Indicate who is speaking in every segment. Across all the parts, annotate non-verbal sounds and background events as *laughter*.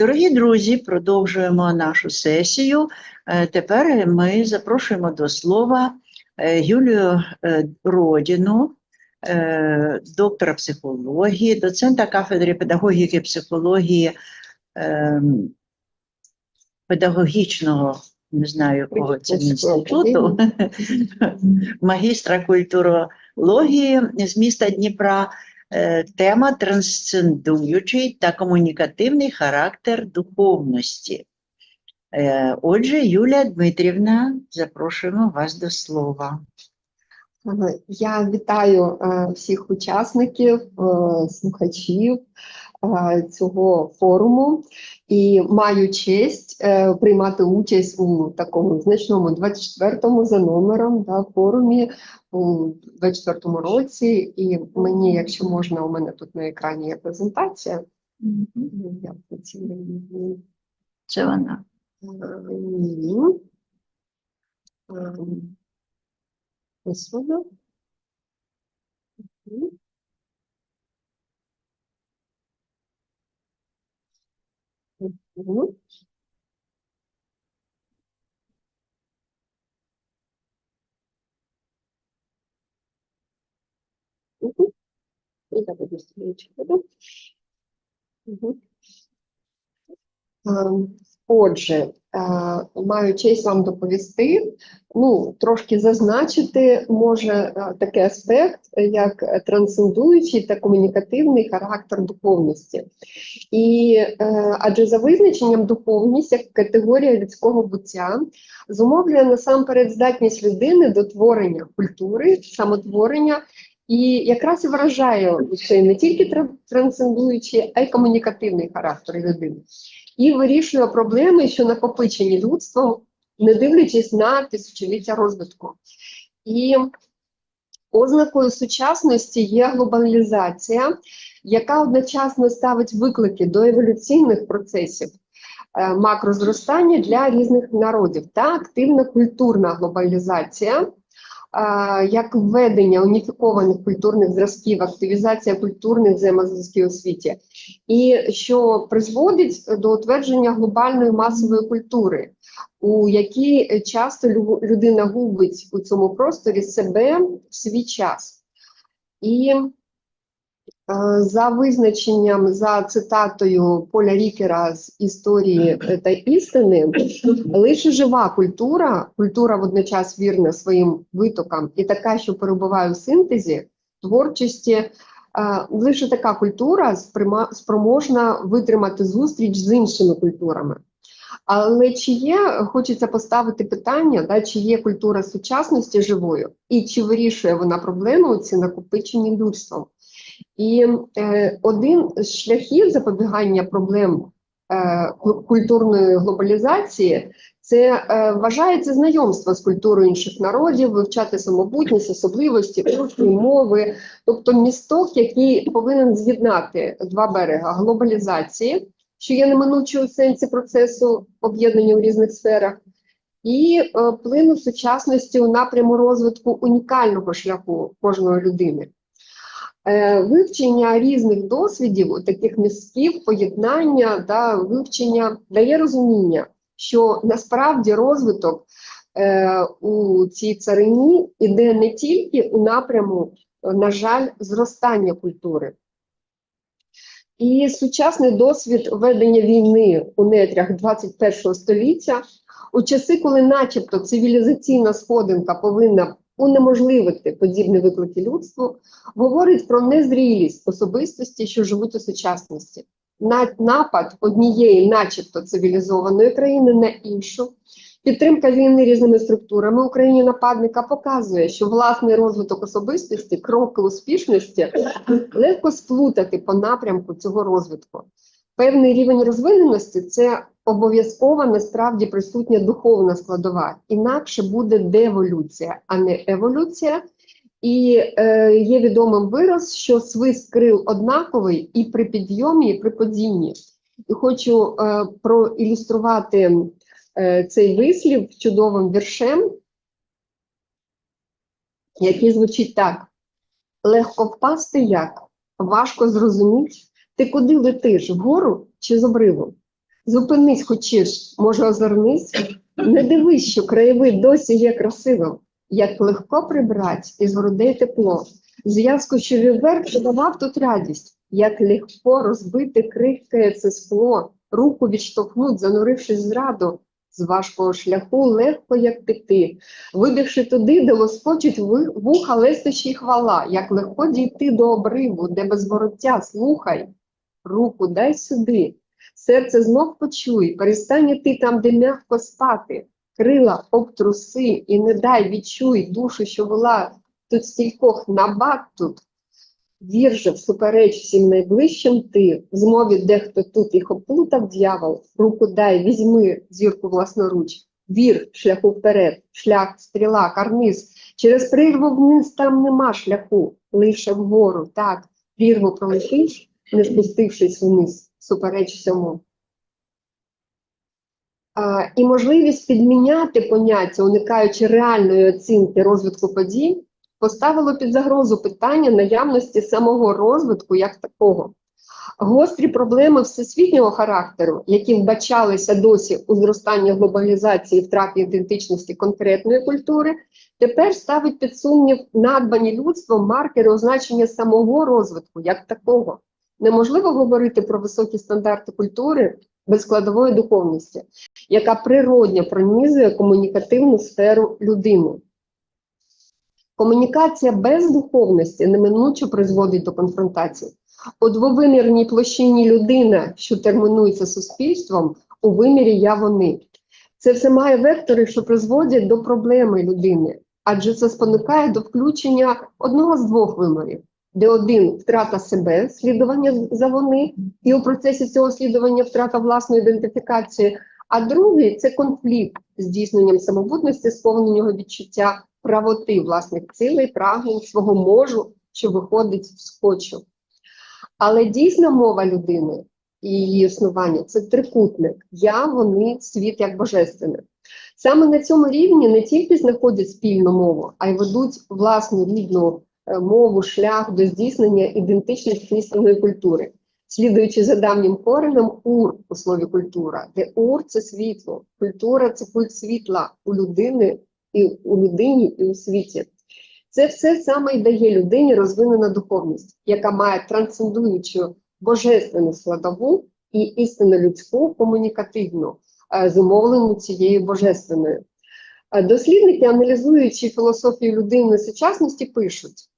Speaker 1: Дорогі друзі, продовжуємо нашу сесію. Е, Тепер ми запрошуємо до слова е, Юлію е, Родіну, доктора психології, доцента кафедри педагогіки і психології педагогічного, не знаю кого це інституту, *laughs* магістра культурології з міста Дніпра. Е, Тема трансцендуючий та комунікативний характер духовності. Е, Отже, Юлія Дмитрівна, запрошуємо вас до слова.
Speaker 2: Ага, Я вітаю е, всіх учасників, е, слухачів е, цього форуму і маю честь е, приймати участь у такому значному 24-му за номером да, форумі у 24-му році. І мені, якщо можна, у мене тут на екрані є презентація. Я працюю.
Speaker 1: Це вона.
Speaker 2: Е, Ні. Ем, Ось вона. Uhum. Uhum. Obrigada, Luciana. Uhum. Ah. Отже, е, маю честь вам доповісти, ну, трошки зазначити, може, е, такий аспект, як трансцендуючий та комунікативний характер духовності. І е, адже за визначенням духовність як категорія людського буття зумовлює насамперед здатність людини до творення культури, самотворення. І якраз і вражає цей не тільки тра- трансцендуючий, а й комунікативний характер людини і вирішує проблеми, що накопичені людством, не дивлячись на тисячоліття розвитку. І ознакою сучасності є глобалізація, яка одночасно ставить виклики до еволюційних процесів е, макрозростання для різних народів та активна культурна глобалізація. Як введення уніфікованих культурних зразків, активізація культурних взаємозв'язків у світі, і що призводить до утвердження глобальної масової культури, у якій часто лю- людина губить у цьому просторі себе в свій час. І за визначенням, за цитатою Поля Рікера з історії е, та істини, лише жива культура, культура водночас вірна своїм витокам і така, що перебуває у синтезі творчості, е, лише така культура спроможна витримати зустріч з іншими культурами. Але чи є, хочеться поставити питання, да, чи є культура сучасності живою, і чи вирішує вона проблему ці накопичені людством? І е, один з шляхів запобігання проблем е, культурної глобалізації це е, вважається знайомство з культурою інших народів, вивчати самобутність, особливості, культури, мови, тобто місток, який повинен з'єднати два берега глобалізації, що є неминучою у сенсі процесу об'єднання у різних сферах, і е, плину сучасності у напряму розвитку унікального шляху кожної людини. Е, Вивчення різних досвідів, таких містків, поєднання, да, вивчення дає розуміння, що насправді розвиток е, у цій царині іде не тільки у напряму, на жаль, зростання культури. І сучасний досвід ведення війни у нетрях 21 століття, у часи, коли начебто цивілізаційна сходинка повинна унеможливити подібні виклики людству, говорить про незрілість особистості, що живуть у сучасності. На- Напад однієї, начебто цивілізованої країни на іншу, підтримка війни різними структурами Україні нападника показує, що власний розвиток особистості, кроки успішності легко сплутати по напрямку цього розвитку. Певний рівень розвиненості це обов'язкова насправді присутня духовна складова. Інакше буде деволюція, а не еволюція. І е, є відомим вираз, що свист крил однаковий і при підйомі, і при падінні. І хочу е, проілюструвати е, цей вислів чудовим віршем. який звучить так: легко впасти як? Важко зрозуміти, ти куди летиш, вгору чи з обриву? Зупинись, хочеш, може, озирнись, не дивись, що краєвид досі є красивим, як легко прибрать із грудей тепло. Зв'язку, що вверх подавав тут радість, як легко розбити крихкає це скло, руку відштовхнуть, занурившись зраду, з важкого шляху легко як піти, вибігши туди, де лоскочуть вуха лестощі хвала, як легко дійти до обриву, де без вороття, слухай, руку дай сюди, серце знов почуй, перестань іти там, де м'яко спати, крила обтруси і не дай відчуй душу, що була тут стількох набат тут. Вір же всупереч всім найближчим ти, в змові дехто тут їх оплутав дьявол, руку дай, візьми зірку власноруч, вір шляху вперед, шлях, стріла, карниз, через прірву вниз там нема шляху, лише вгору, так, прірву пролетиш, не спустившись вниз, супереч всьому. А, і можливість підміняти поняття, уникаючи реальної оцінки розвитку подій, поставило під загрозу питання наявності самого розвитку як такого. Гострі проблеми всесвітнього характеру, які вбачалися досі у зростанні глобалізації і втраті ідентичності конкретної культури, тепер ставить під сумнів надбані людством маркери означення самого розвитку як такого. Неможливо говорити про високі стандарти культури без складової духовності, яка природньо пронизує комунікативну сферу людини. Комунікація без духовності неминуче призводить до конфронтації. У двовимірній площині людина, що термінується суспільством, у вимірі я вони. Це все має вектори, що призводять до проблеми людини, адже це спонукає до включення одного з двох вимірів, де один втрата себе, слідування за вони, і у процесі цього слідування втрата власної ідентифікації, а другий це конфлікт з здійсненням самобутності, сповненого відчуття правоти власних цілей, прагнень, свого можу, що виходить з хочу. Але дійсна мова людини і її існування це трикутник я, вони, світ як божественне. Саме на цьому рівні не тільки знаходять спільну мову, а й ведуть власну рідну мову, шлях до здійснення ідентичності істинної культури, слідуючи за давнім коренем ур у слові культура, де ур це світло, культура це культ світла у людини і у людині, і у світі. Це все саме й дає людині розвинена духовність, яка має трансцендуючу божественну складову і істинно людську комунікативну, е, зумовлену цією божественною. Е, Дослідники, аналізуючи філософію людини сучасності, пишуть,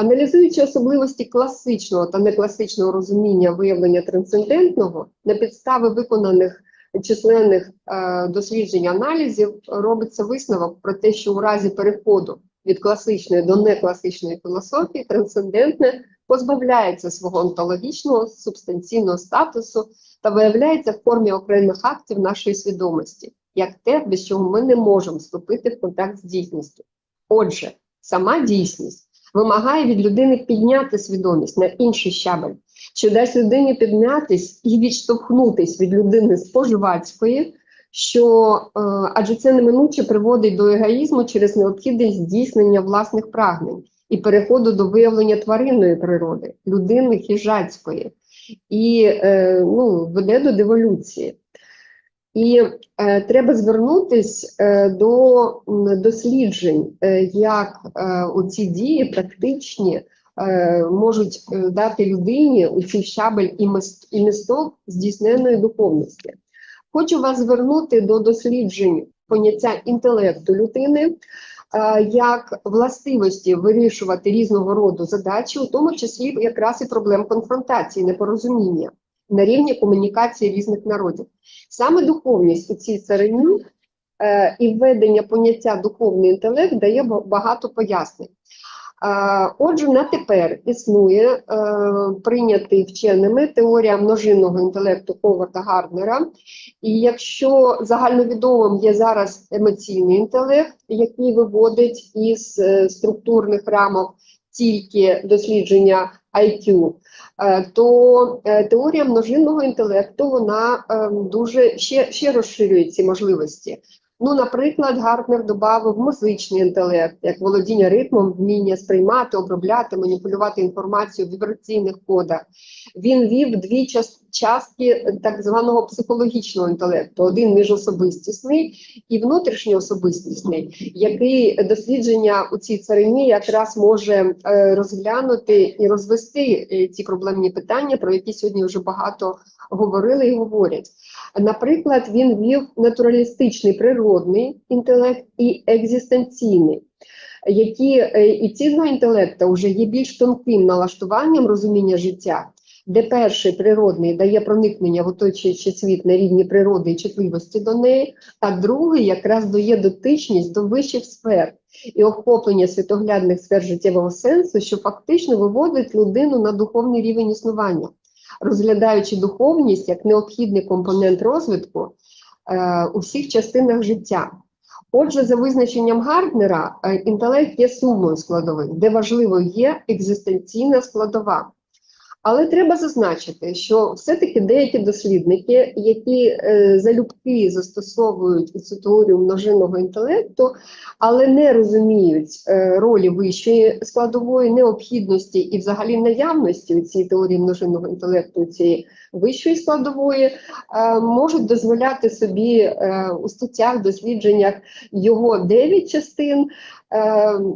Speaker 2: аналізуючи особливості класичного та некласичного розуміння виявлення трансцендентного на підстави виконаних численних е, досліджень аналізів, робиться висновок про те, що у разі переходу від класичної до некласичної філософії трансцендентне позбавляється свого онтологічного субстанційного статусу та виявляється в формі окремих актів нашої свідомості, як те, без чого ми не можемо вступити в контакт з дійсністю. Отже, сама дійсність вимагає від людини підняти свідомість на інший щабель, що дасть людині піднятись і відштовхнутись від людини споживацької, що е, адже це неминуче приводить до егоїзму через необхідність здійснення власних прагнень і переходу до виявлення тваринної природи, людини хижацької, і е, ну, веде до деволюції. І е, треба звернутись е, до досліджень, е, як е, ці дії практичні е, можуть е, дати людині у цей щабель і мис- і місток здійсненої духовності. Хочу вас звернути до досліджень поняття інтелекту людини е, як властивості вирішувати різного роду задачі, у тому числі якраз і проблем конфронтації, непорозуміння на рівні комунікації різних народів. Саме духовність у цій царині е, і введення поняття духовний інтелект дає багато пояснень. Е, Отже, на тепер існує е, прийнятий вченими теорія множинного інтелекту Ховарда Гарднера. І якщо загальновідомим є зараз емоційний інтелект, який виводить із е, структурних рамок тільки дослідження IQ, е, то е, теорія множинного інтелекту вона е, дуже ще, ще розширює ці можливості. Ну, наприклад, Гартнер додав музичний інтелект, як володіння ритмом, вміння сприймати, обробляти, маніпулювати інформацію в вібраційних кодах. Він вів дві час- частки так званого психологічного інтелекту: один міжособистісний і внутрішньоособистісний, який дослідження у цій царині якраз може е, розглянути і розвести е, ці проблемні питання, про які сьогодні вже багато говорили і говорять. Наприклад, він вів натуралістичний природний інтелект і екзистенційний, які е, і ці два інтелекта вже є більш тонким налаштуванням розуміння життя, де перший природний дає проникнення в оточуючий світ на рівні природи і чутливості до неї, а другий якраз дає дотичність до вищих сфер і охоплення світоглядних сфер життєвого сенсу, що фактично виводить людину на духовний рівень існування розглядаючи духовність як необхідний компонент розвитку е, у всіх частинах життя. Отже, за визначенням Гарднера, е, інтелект є сумою складових, де важливо є екзистенційна складова. Але треба зазначити, що все-таки деякі дослідники, які е, залюбки застосовують цю теорію множинного інтелекту, але не розуміють е, ролі вищої складової необхідності і взагалі наявності цій теорії множинного інтелекту цієї вищої складової, е, можуть дозволяти собі е, у статтях, дослідженнях його 9 частин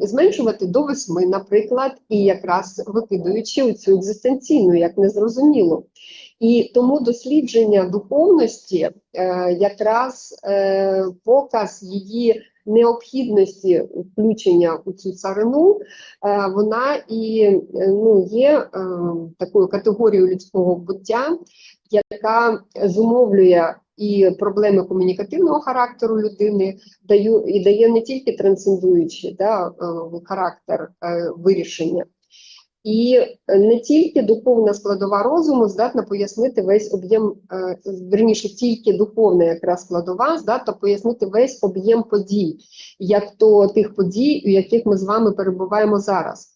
Speaker 2: зменшувати до восьми, наприклад, і якраз викидаючи цю екзистенційну, як незрозуміло. І тому дослідження духовності е, якраз е, показ її необхідності включення у цю царину, е, вона і ну, є е, такою категорією людського буття, яка зумовлює і проблеми комунікативного характеру людини, даю, і дає не тільки трансцендуючий да, е, характер е, вирішення. І не тільки духовна складова розуму здатна пояснити весь об'єм, е, верніше, тільки духовна якраз складова здатна пояснити весь об'єм подій, як то тих подій, у яких ми з вами перебуваємо зараз.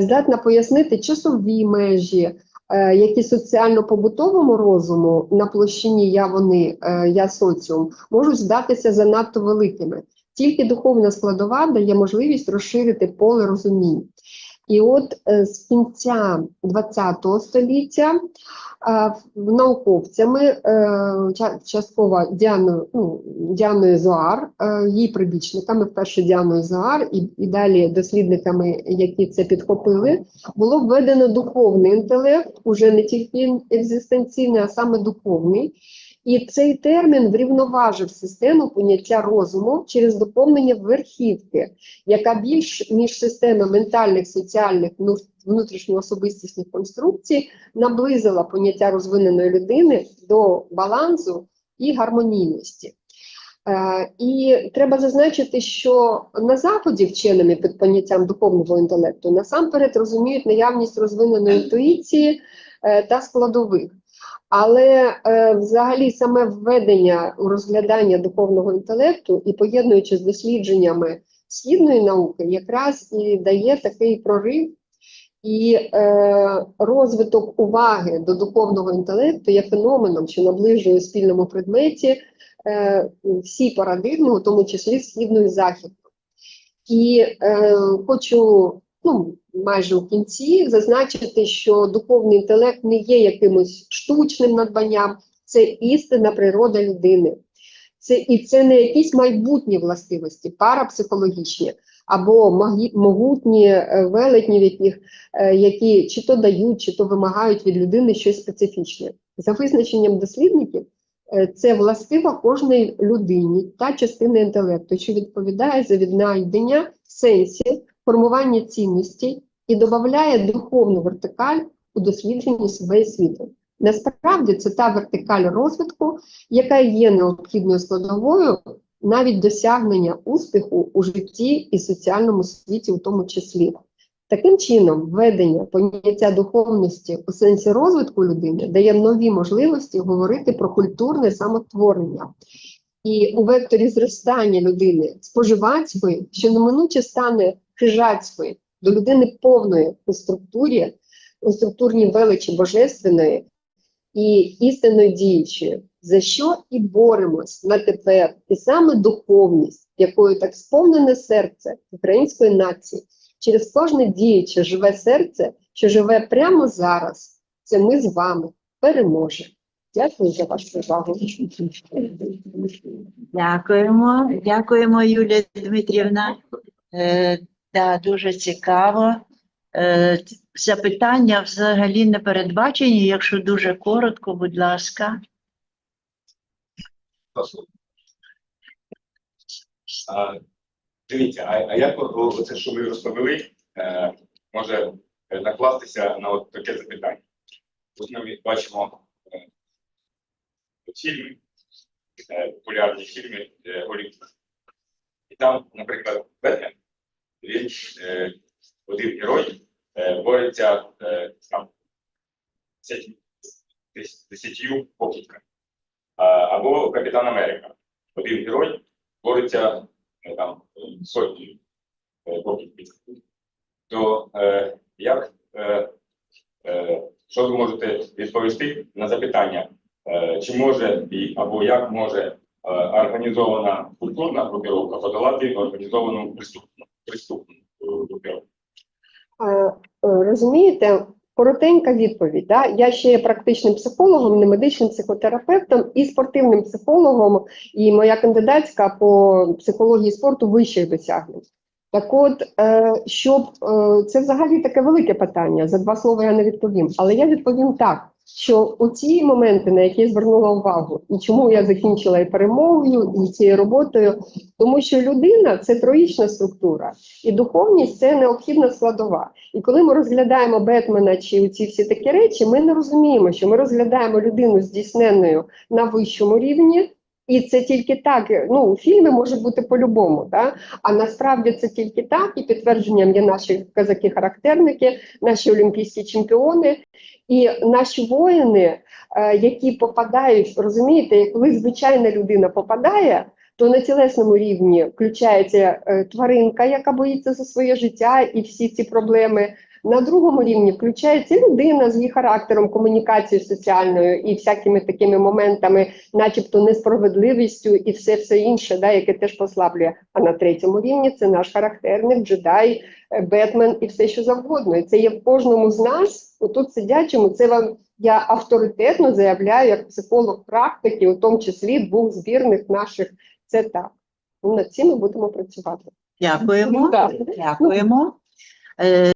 Speaker 2: Здатна пояснити часові межі, е, які соціально-побутовому розуму на площині я вони, е, я соціум, можуть здатися занадто великими. Тільки духовна складова дає можливість розширити поле розумінь. І от е, з кінця ХХ століття науковцями, е, частково Діаною, ну, Діаною Зоар, е, її прибічниками, вперше Діаною Зоар, і, і далі дослідниками, які це підхопили, було введено духовний інтелект, уже не тільки екзистенційний, а саме духовний. І цей термін врівноважив систему поняття розуму через доповнення верхівки, яка більш ніж система ментальних, соціальних, ну, внутрішньоособистісних конструкцій наблизила поняття розвиненої людини до балансу і гармонійності. Е, і треба зазначити, що на заході вченими під поняттям духовного інтелекту насамперед розуміють наявність розвиненої інтуїції е, та складових. Але е, взагалі саме введення у розглядання духовного інтелекту і поєднуючи з дослідженнями східної науки, якраз і дає такий прорив і е, розвиток уваги до духовного інтелекту є феноменом, що наближує спільному предметі е, всі парадигми, у тому числі східну і західну. І е, хочу ну, майже у кінці зазначити, що духовний інтелект не є якимось штучним надбанням, це істинна природа людини. Це, і це не якісь майбутні властивості, парапсихологічні або могутні е, велетні, е, які чи то дають, чи то вимагають від людини щось специфічне. За визначенням дослідників, е, це властива кожній людині та частина інтелекту, що відповідає за віднайдення сенсів, формування цінностей і додає духовну вертикаль у дослідженні себе і світу. Насправді це та вертикаль розвитку, яка є необхідною складовою навіть досягнення успіху у житті і соціальному світі, у тому числі. Таким чином, введення поняття духовності у сенсі розвитку людини дає нові можливості говорити про культурне самотворення. І у векторі зростання людини споживацької, що неминуче стане хижацькою до людини повної у структурі, у структурній величі божественної і істинної діючої. за що і боремось на тепер, і саме духовність, якою так сповнене серце української нації, через кожне діюче живе серце, що живе прямо зараз. Це ми з вами переможемо. Дякую за вашу увагу.
Speaker 1: Дякуємо, дякуємо, Юлія Дмитрівна. Да, дуже цікаво. Е, запитання взагалі не передбачені. Якщо дуже коротко, будь ласка.
Speaker 3: А, дивіться, а, а як оце, що ви розповіли, е, може накластися на от таке запитання? Ось ми бачимо е, фільми, е, популярні фільми е. І там, наприклад, Бетмен, він е, один герой е, бореться е, там десять- дес- десятью покидьками. А, або Капітан Америка. Один герой бореться е, там сотні е, покидьків. То е, як, е, е, що ви можете відповісти на запитання, е, чи може і або як може е, організована культурна групіровка подолати організовану преступну е, групіровку?
Speaker 2: Е, е, Розумієте, коротенька відповідь. Да? Я ще є практичним психологом, не медичним психотерапевтом і спортивним психологом, і моя кандидатська по психології спорту вищих досягнень. Так от, е, щоб е, це взагалі таке велике питання. За два слова я не відповім, але я відповім так. Що оті моменти, на які я звернула увагу, і чому я закінчила і перемогою, і цією роботою, тому що людина це троїчна структура, і духовність це необхідна складова. І коли ми розглядаємо Бетмена чи ці всі такі речі, ми не розуміємо, що ми розглядаємо людину здійсненою на вищому рівні. І це тільки так. Ну, фільми можуть бути по-любому, да? а насправді це тільки так, і підтвердженням є наші казаки-характерники, наші олімпійські чемпіони і наші воїни, е, які попадають, розумієте, коли звичайна людина попадає, то на тілесному рівні включається е, тваринка, яка боїться за своє життя і всі ці проблеми. На другому рівні включається людина з її характером, комунікацією соціальною і всякими такими моментами, начебто несправедливістю і все все інше, да, яке теж послаблює. А на третьому рівні це наш характерник, джедай, е, Бетмен і все, що завгодно. І це є в кожному з нас, отут сидячому, це вам я авторитетно заявляю як психолог практики, у тому числі двох збірних наших. Це так. Ну, Над цим ми будемо працювати.
Speaker 1: Дякуємо.
Speaker 2: Так.
Speaker 1: Дякуємо. Е,